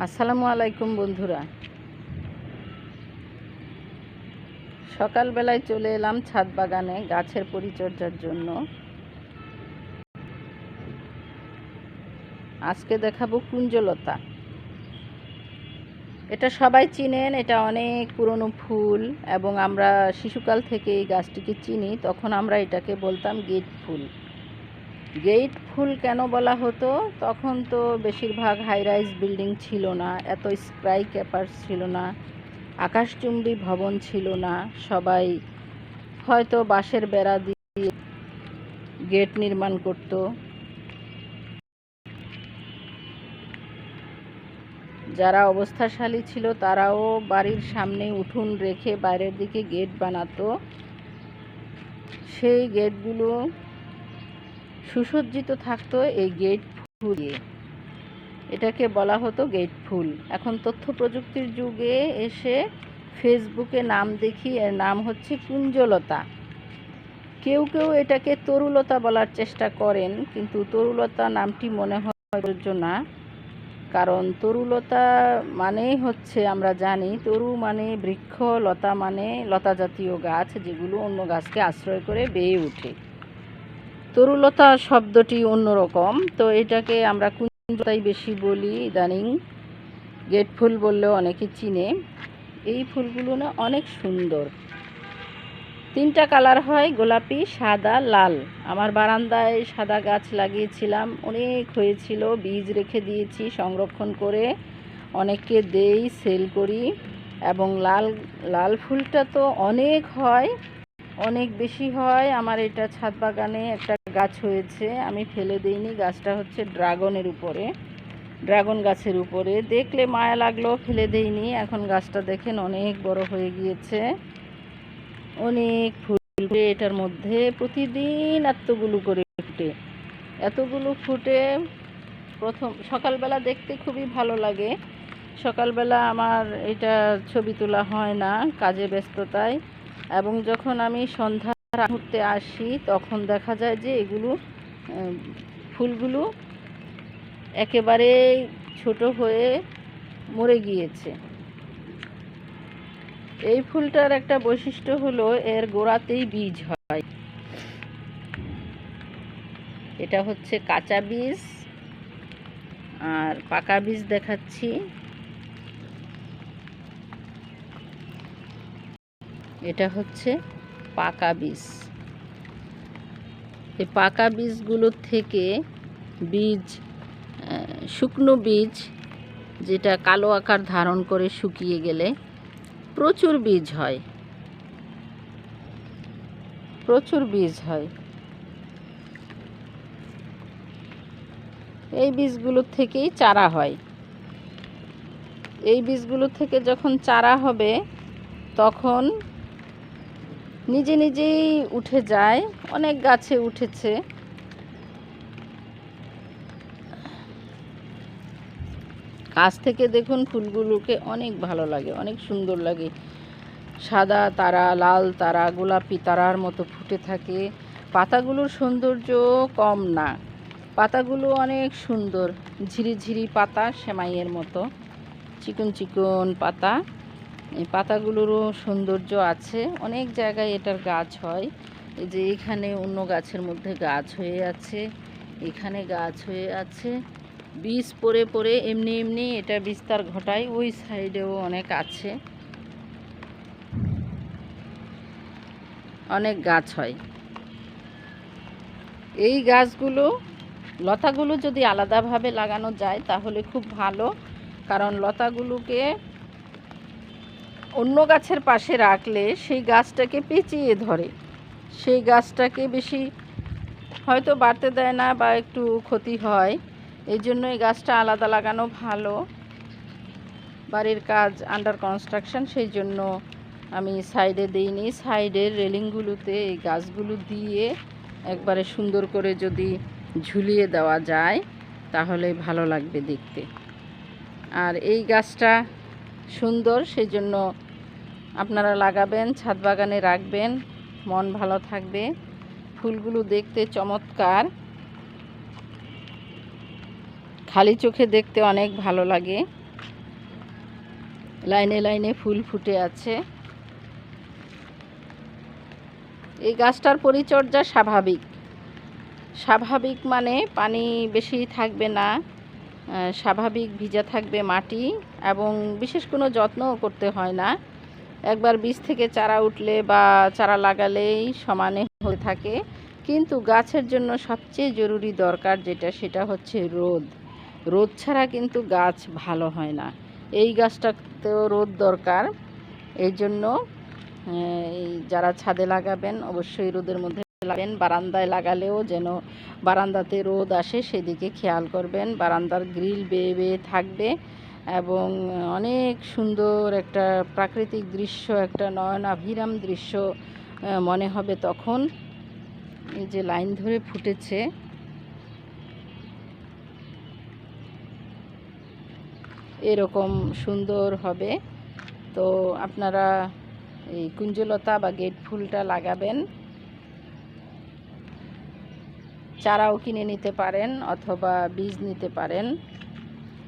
আসসালামু আলাইকুম বন্ধুরা। সকালবেলায় চলে এলাম ছাদ বাগানে গাছের পরিচর্যার জন্য। আজকে দেখাবো কুঞ্জলতা। এটা সবাই চিনেন, এটা অনেক পুরনো ফুল এবং আমরা শিশুকাল থেকে এই গাছটিকে চিনি, তখন আমরা এটাকে বলতাম গেট ফুল। গেট ফুল কেন বলা হতো? তখন তো বেশিরভাগ হাই রাইজ বিল্ডিং ছিল না, এত স্ক্রাই ক্যাপার ছিল না, আকাশচুম্বী ভবন ছিল না, সবাই হয়তো বাঁশের বেড়া দিয়ে গেট নির্মাণ করত। যারা অবস্থাশালী ছিল তারাও বাড়ির সামনে উঠোন রেখে বাইরের দিকে গেট বানাতো। সেই গেটগুলো সুসজ্জিত থাকতো এই গেট ফুল দিয়ে। এটাকে বলা হতো গেট ফুল। এখন তথ্য প্রযুক্তির যুগে এসে ফেসবুকে নাম দেখি, এর নাম হচ্ছে কুঞ্জলতা। কেউ কেউ এটাকে তরুলতা বলার চেষ্টা করেন, কিন্তু তরুলতা নামটি মনে হয় না, কারণ তরুলতা মানেই হচ্ছে, আমরা জানি, তরু মানে বৃক্ষ, লতা মানে লতা জাতীয় গাছ, যেগুলো অন্য গাছকে আশ্রয় করে বেয়ে ওঠে। তরুলতা শব্দটি অন্যরকম। তো এটাকে আমরা কুঞ্জলতাই বেশি বলি ইদানিং। গেট ফুল বললেও অনেকে চিনে। এই ফুলগুলো না অনেক সুন্দর। তিনটা কালার হয়, গোলাপি, সাদা, লাল। আমার বারান্দায় সাদা গাছ লাগিয়েছিলাম। অনেক হয়েছিল, বীজ রেখে দিয়েছি সংরক্ষণ করে। অনেককে দেই, সেল করি এবং লাল লাল ফুলটা তো অনেক হয়, অনেক বেশি হয়। আমার এটা ছাদ বাগানে একটা গাছ হয়েছে, আমি ফেলে দিইনি, গাছটা হচ্ছে ড্রাগনের উপরে, ড্রাগন গাছের উপরে। দেখলে মায়া লাগল, ফেলে দেইনি, এখন গাছটা দেখেন অনেক বড় হয়ে গিয়েছে। অনেক ফুল এটার মধ্যে, প্রতিদিন এতগুলো করে ফুটে। এতগুলো ফুটে, প্রথম, সকালবেলা দেখতে খুবই ভালো লাগে। সকালবেলা আমার এটা ছবি তোলা হয় না, কাজে ব্যস্ততায়। এবং যখন আমি সন্ধ্যা ঘুরতে আসি, তখন দেখা যায় যে এগুলো ফুলগুলো একেবারে ছোট হয়ে মরে গিয়েছে। এই ফুলটার একটা বৈশিষ্ট্য হলো এর গোড়াতেই বীজ হয়। এটা হচ্ছে কাঁচা বীজ আর পাকা বীজ দেখাচ্ছি। এটা হচ্ছে পাকা বীজ। এই পাকা বীজগুলোর থেকে বীজ শুকনো বীজ, যেটা কালো আকার ধারণ করে শুকিয়ে গেলে প্রচুর বীজ হয়। প্রচুর বীজ হয়। এই বীজগুলোর থেকেই চারা হয়। এই বীজগুলো থেকে যখন চারা হবে, তখন নিজে নিজেই উঠে যায়, অনেক গাছে উঠেছে। কাছ থেকে দেখুন ফুলগুলোকে অনেক ভালো লাগে, অনেক সুন্দর লাগে। সাদা তারা, লাল তারা, গোলাপি তারার মতো ফুটে থাকে। পাতাগুলোর সৌন্দর্য কম না, পাতাগুলো অনেক সুন্দর, ঝিরিঝিরি পাতা, সেমাইয়ের মতো। চিকন চিকন পাতা। এই পাতাগুলোরও সৌন্দর্য আছে। অনেক জায়গায় এটার গাছ হয়। এই যে এখানে অন্য গাছের মধ্যে গাছ হয়ে আছে, এখানে গাছ হয়ে আছে। বীজ পড়ে পড়ে এমনি এমনি এটা বিস্তার ঘটায়, ওই সাইডেও অনেক আছে। অনেক গাছ হয়। এই গাছগুলো, লতাগুলো যদি আলাদাভাবে লাগানো যায় তাহলে খুব ভালো। কারণ লতাগুলোকে অন্য গাছের পাশে রাখলে সেই গাছটাকে পেঁচিয়ে ধরে। সেই গাছটাকে বেশি হয়তো বাড়তে দেয় না বা একটু ক্ষতি হয়। এই জন্য এই গাছটা আলাদা লাগানো ভালো। বাড়ির কাজ আন্ডার কনস্ট্রাকশন সেই জন্য আমি সাইডে দিইনি। সাইডের রেলিংগুলোতে এই গাছগুলো দিয়ে একবারে সুন্দর করে যদি ঝুলিয়ে দেওয়া যায়, তাহলে ভালো লাগবে দেখতে। আর এই গাছটা সুন্দর, সেই জন্য আপনারা লাগাবেন, ছাদ বাগানে রাখবেন, মন ভালো থাকবে। ফুলগুলো দেখতে চমৎকার। খালি চোখে দেখতে অনেক ভালো লাগে। লাইনে লাইনে ফুল ফুটে আছে। এই গাছটার পরিচর্যা স্বাভাবিক। স্বাভাবিক মানে পানি বেশি থাকবে না স্বাভাবিক ভিজা থাকবে মাটি এবং বিশেষ কোনো যত্নও করতে হয় না। একবার বীজ থেকে চারা উঠলে বা চারা লাগালেই সমানে হয়ে থাকে। কিন্তু গাছের জন্য সবচেয়ে জরুরি দরকার যেটা, সেটা হচ্ছে রোদ। রোদ ছাড়া কিন্তু গাছ ভালো হয় না। এই গাছটাতেও রোদ দরকার। এই জন্য যারা ছাদে লাগাবেন, অবশ্যই রোদের মধ্যে লাগাবেন। বারান্দায় লাগালেও যেন বারান্দাতে রোদ আসে, সেদিকে খেয়াল করবেন। বারান্দার গ্রিল বেয়ে বেয়ে থাকবে। এবং অনেক সুন্দর একটা প্রাকৃতিক দৃশ্য, একটা নয়নাভিরাম দৃশ্য মনে হবে তখন। এই যে লাইন ধরে ফুটেছে। এরকম সুন্দর হবে। তো আপনারা এই কুঞ্জলতা বা গেট ফুলটা লাগাবেন। চারাও কিনে নিতে পারেন অথবা বীজ নিতে পারেন।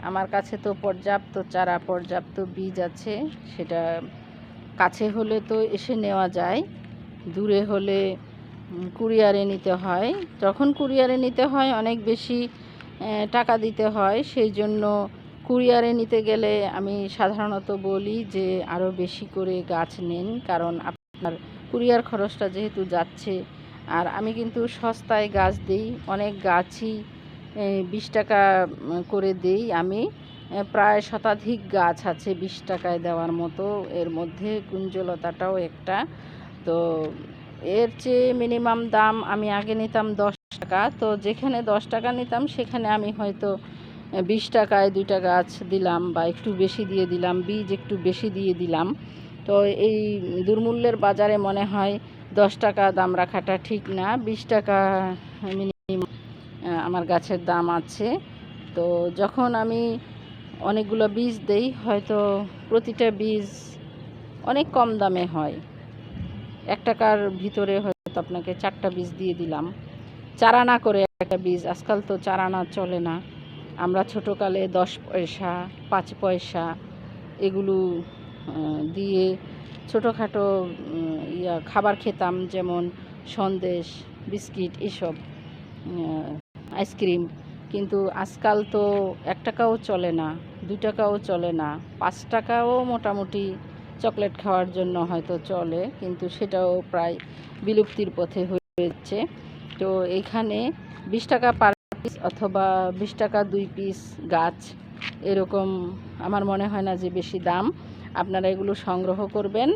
আমার কাছে তো পর্যাপ্ত চারা, পর্যাপ্ত বীজ আছে, সেটা কাছে হলে তো এসে নেওয়া যায়, দূরে হলে কুরিয়ারে নিতে হয়। যখন কুরিয়ারে নিতে হয়, অনেক বেশি টাকা দিতে হয়, সেই জন্য কুরিয়ারে নিতে গেলে আমি সাধারণত বলি যে আরও বেশি করে গাছ নিন, কারণ আপনার কুরিয়ার খরচটা যেহেতু যাচ্ছে, আর আমি কিন্তু সস্তায় গাছ দিই, অনেক গাছই বিশ টাকা করে দিই আমি। প্রায় শতাধিক গাছ আছে বিশ টাকায় দেওয়ার মতো। এর মধ্যে কুঞ্জলতাটাও একটা। তো এর চেয়ে মিনিমাম দাম আমি আগে নিতাম দশ টাকা। তো যেখানে দশ টাকা নিতাম, সেখানে আমি হয়তো বিশ টাকায় দুইটা গাছ দিলাম বা একটু বেশি দিয়ে দিলাম, বীজ একটু বেশি দিয়ে দিলাম। তো এই দুর্মূল্যের বাজারে মনে হয় দশ টাকা দাম রাখাটা ঠিক না। বিশ টাকা আমার গাছের দাম আছে। তো যখন আমি অনেকগুলো বীজ দেই, হয়তো প্রতিটা বীজ অনেক কম দামে হয়। এক টাকার ভিতরে হয়তো আপনাকে চারটা বীজ দিয়ে দিলাম। চারা না করে একটা বীজ, আজকাল তো চারা না চলে না। আমরা ছোটোকালে দশ পয়সা, পাঁচ পয়সা এগুলো দিয়ে ছোটোখাটো ইয়া খাবার খেতাম, যেমন সন্দেশ, বিস্কিট, এসব আইসক্রিম। কিন্তু আজকাল তো এক টাকাও চলে না, দু টাকাও চলে না। পাঁচ টাকাও মোটামুটি চকলেট খাওয়ার জন্য হয়তো চলে, কিন্তু সেটাও প্রায় বিলুপ্তির পথে হয়ে যাচ্ছে তো এইখানে বিশ টাকা পার পিস অথবা বিশ টাকা দুই পিস গাছ এরকম আমার মনে হয় না যে বেশি দাম। আপনারা এগুলো সংগ্রহ করবেন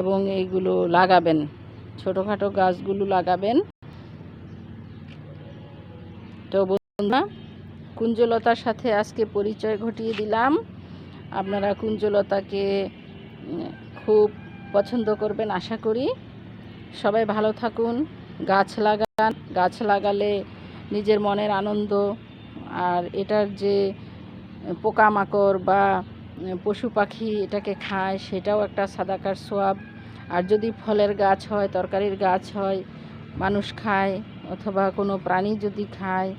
এবং এইগুলো লাগাবেন। ছোটোখাটো গাছগুলো লাগাবেন। তো বন্ধুরা, কুঞ্জলতার সাথে আজকে পরিচয় ঘটিয়ে দিলাম। আপনারা কুঞ্জলতাকে খুব পছন্দ করবেন, আশা করি। সবাই ভালো থাকুন, গাছ লাগান। গাছ লাগালে নিজের মনের আনন্দ, আর এটার যে পোকামাকড় বা পশু পাখি এটাকে খায়, সেটাও একটা সাদাকার সোয়াব আর যদি ফলের গাছ হয়, তরকারির গাছ হয়, মানুষ খায়। অথবা কোনো প্রাণী যদি খায়,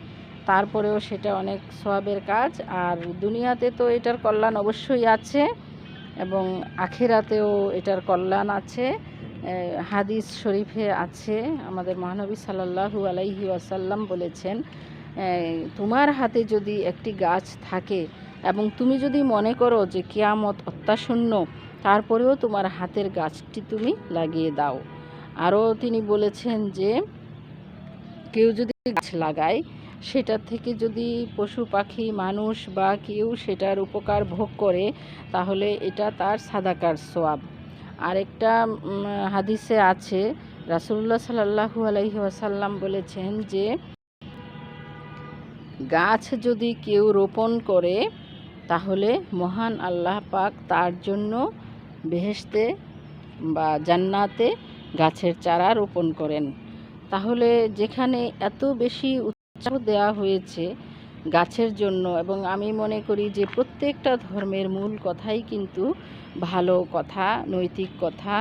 তারপরেও সেটা অনেক সোয়াবের কাজ। আর দুনিয়াতে তো এটার কল্যাণ অবশ্যই আছে এবং আখেরাতেও এটার কল্যাণ আছে। হাদিস শরীফে আছে, আমাদের মহানবী সাল্লাল্লাহু আলাইহি ওয়াসাল্লাম বলেছেন তোমার হাতে যদি একটি গাছ থাকে এবং তুমি যদি মনে করো যে কেয়ামত অত্যাশূন্য তারপরেও তোমার হাতের গাছটি তুমি লাগিয়ে দাও। আরও তিনি বলেছেন যে কেউ যদি গাছ লাগায়, সেটা থেকে যদি পশু, পাখি, মানুষ বা কেউ সেটার উপকার ভোগ করে, তাহলে এটা তার সাদাকার সোয়াব। আরেকটা হাদিসে আছে রাসুল্লাহ সাল্লাহু আলাইহি ওয়াসাল্লাম বলেছেন যে, গাছ যদি কেউ রোপণ করে, তাহলে মহান আল্লাহ পাক তার জন্য বেহেশতে বা জান্নাতে গাছের চারা রোপণ করেন। তাহলে যেখানে এত বেশি উৎসাহ দেওয়া হয়েছে গাছের জন্য, এবং আমি মনে করি যে প্রত্যেকটা ধর্মের মূল কথাই কিন্তু ভালো কথা, নৈতিক কথা,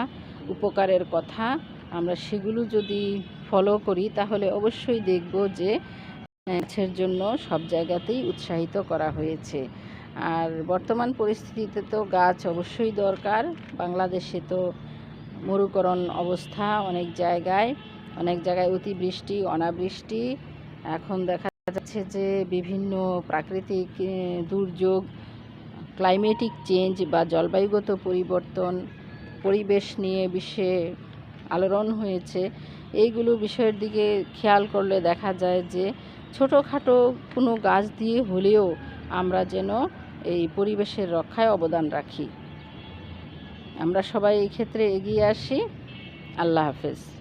উপকারের কথা, আমরা সেগুলো যদি ফলো করি তাহলে অবশ্যই দেখব যে গাছের জন্য সব জায়গাতেই উৎসাহিত করা হয়েছে। আর বর্তমান পরিস্থিতিতে তো গাছ অবশ্যই দরকার, বাংলাদেশে তো মরুকরণ অবস্থা অনেক জায়গায়। অনেক জায়গায় অতিবৃষ্টি, অনাবৃষ্টি। এখন দেখা যাচ্ছে যে বিভিন্ন প্রাকৃতিক দুর্যোগ ক্লাইমেটিক চেঞ্জ বা জলবায়ুগত পরিবর্তন, পরিবেশ নিয়ে বিশ্বে আলোড়ন হয়েছে। এইগুলো বিষয়ের দিকে খেয়াল করলে দেখা যায় যে ছোটোখাটো কোনো গাছ দিয়ে হলেও আমরা যেন এই পরিবেশের রক্ষায় অবদান রাখি। আমরা সবাই এই ক্ষেত্রে এগিয়ে আসি। আল্লাহ হাফেজ।